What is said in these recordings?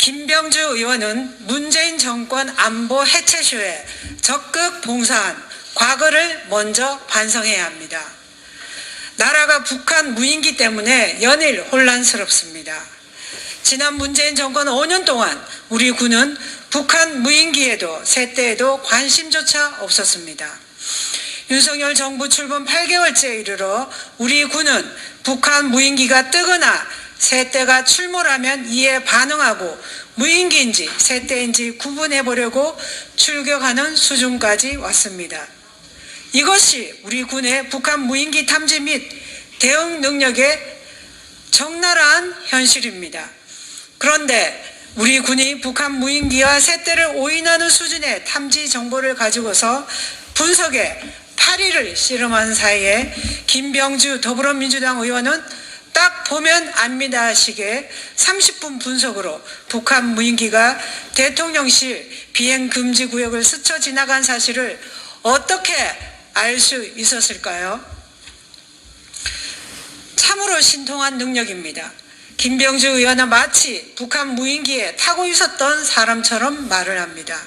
김병주 의원은 문재인 정권 안보 해체쇼에 적극 봉사한 과거를 먼저 반성해야 합니다. 나라가 북한 무인기 때문에 연일 혼란스럽습니다. 지난 문재인 정권 5년 동안 우리 군은 북한 무인기에도 세대에도 관심조차 없었습니다. 윤석열 정부 출범 8개월째 이르러 우리 군은 북한 무인기가 뜨거나 새떼가 출몰하면 이에 반응하고 무인기인지 새떼인지 구분해 보려고 출격하는 수준까지 왔습니다. 이것이 우리 군의 북한 무인기 탐지 및 대응 능력의 적나라한 현실입니다. 그런데 우리 군이 북한 무인기와 새떼를 오인하는 수준의 탐지 정보를 가지고서 분석에 파리를 씨름한 사이에 김병주 더불어민주당 의원은 딱 보면 압니다 식의 30분 분석으로 북한 무인기가 대통령실 비행 금지 구역을 스쳐 지나간 사실을 어떻게 알 수 있었을까요? 참으로 신통한 능력입니다. 김병주 의원은 마치 북한 무인기에 타고 있었던 사람처럼 말을 합니다.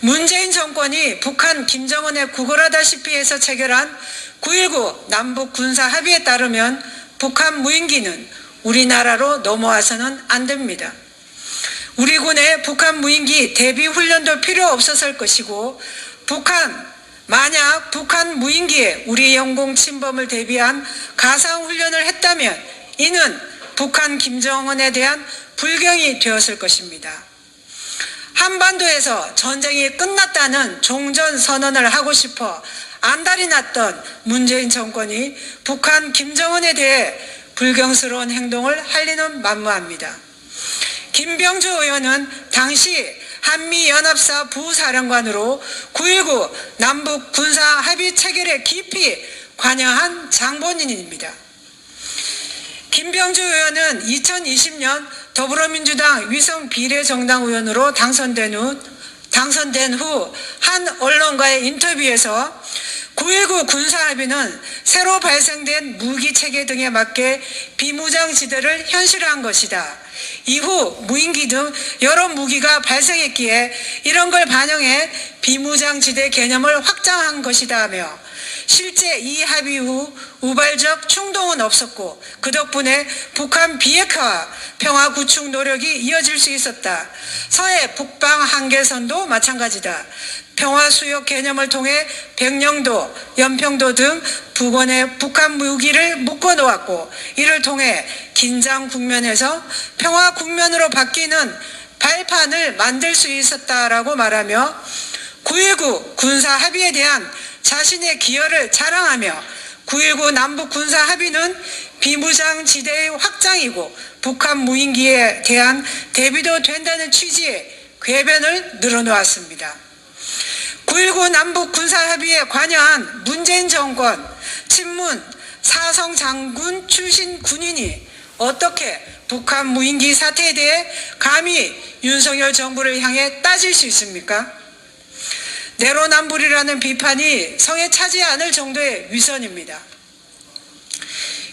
문재인 정권이 북한 김정은의 구걸하다시피 해서 체결한 9.19 남북 군사 합의에 따르면 북한 무인기는 우리나라로 넘어와서는 안 됩니다. 우리 군의 북한 무인기 대비 훈련도 필요 없었을 것이고 북한 만약 북한 무인기에 우리 영공 침범을 대비한 가상 훈련을 했다면 이는 북한 김정은에 대한 불경이 되었을 것입니다. 한반도에서 전쟁이 끝났다는 종전 선언을 하고 싶어 안달이 났던 문재인 정권이 북한 김정은에 대해 불경스러운 행동을 할 리는 만무합니다. 김병주 의원은 당시 한미연합사 부사령관으로 9.19 남북 군사 합의 체결에 깊이 관여한 장본인입니다. 김병주 의원은 2020년 더불어민주당 위성 비례정당 의원으로 당선된 후 당선된 후 한 언론과의 인터뷰에서 9.19 군사합의는 새로 발생된 무기 체계 등에 맞게 비무장 지대를 현실화한 것이다. 이후 무인기 등 여러 무기가 발생했기에 이런 걸 반영해 비무장 지대 개념을 확장한 것이다며 실제 이 합의 후 우발적 충동은 없었고 그 덕분에 북한 비핵화 평화 구축 노력이 이어질 수 있었다. 서해 북방 한계선도 마찬가지다. 평화 수역 개념을 통해 백령도, 연평도 등 북원의 북한 무기를 묶어 놓았고 이를 통해 긴장 국면에서 평화 국면으로 바뀌는 발판을 만들 수 있었다라고 말하며 9.19 군사 합의에 대한 자신의 기여를 자랑하며 9.19 남북 군사 합의는 비무장 지대의 확장이고 북한 무인기에 대한 대비도 된다는 취지의 궤변을 늘어놓았습니다. 9.19 남북 군사 합의에 관여한 문재인 정권 친문 사성 장군 출신 군인이 어떻게 북한 무인기 사태에 대해 감히 윤석열 정부를 향해 따질 수 있습니까? 내로남불이라는 비판이 성에 차지 않을 정도의 위선입니다.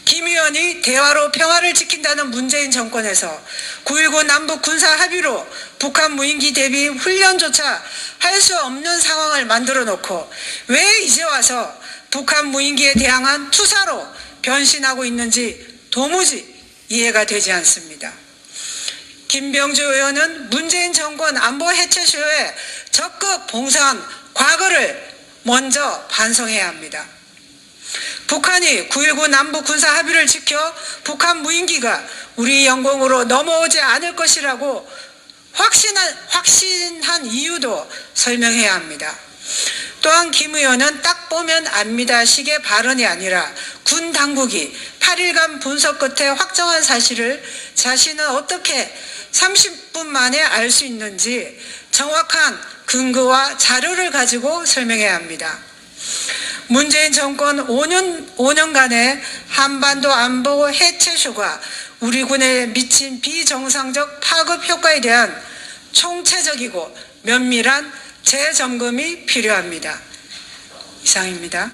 김 의원이 대화로 평화를 지킨다는 문재인 정권에서 9.19 남북 군사 합의로 북한 무인기 대비 훈련조차 할 수 없는 상황을 만들어 놓고 왜 이제 와서 북한 무인기에 대항한 투사로 변신하고 있는지 도무지 이해가 되지 않습니다. 김병주 의원은 문재인 정권 안보 해체 쇼에 적극 봉사한 과거를 먼저 반성해야 합니다. 북한이 9.19 남북 군사 합의를 지켜 북한 무인기가 우리 영공으로 넘어오지 않을 것이라고 확신한, 확신한 이유도 설명해야 합니다. 또한 김 의원은 딱 보면 압니다 식의 발언이 아니라 군 당국이 8일간 분석 끝에 확정한 사실을 자신은 어떻게 30분 만에 알 수 있는지 정확한 근거와 자료를 가지고 설명해야 합니다. 문재인 정권 5년, 5년간의 한반도 안보 해체쇼가 우리 군에 미친 비정상적 파급 효과에 대한 총체적이고 면밀한 재점검이 필요합니다. 이상입니다.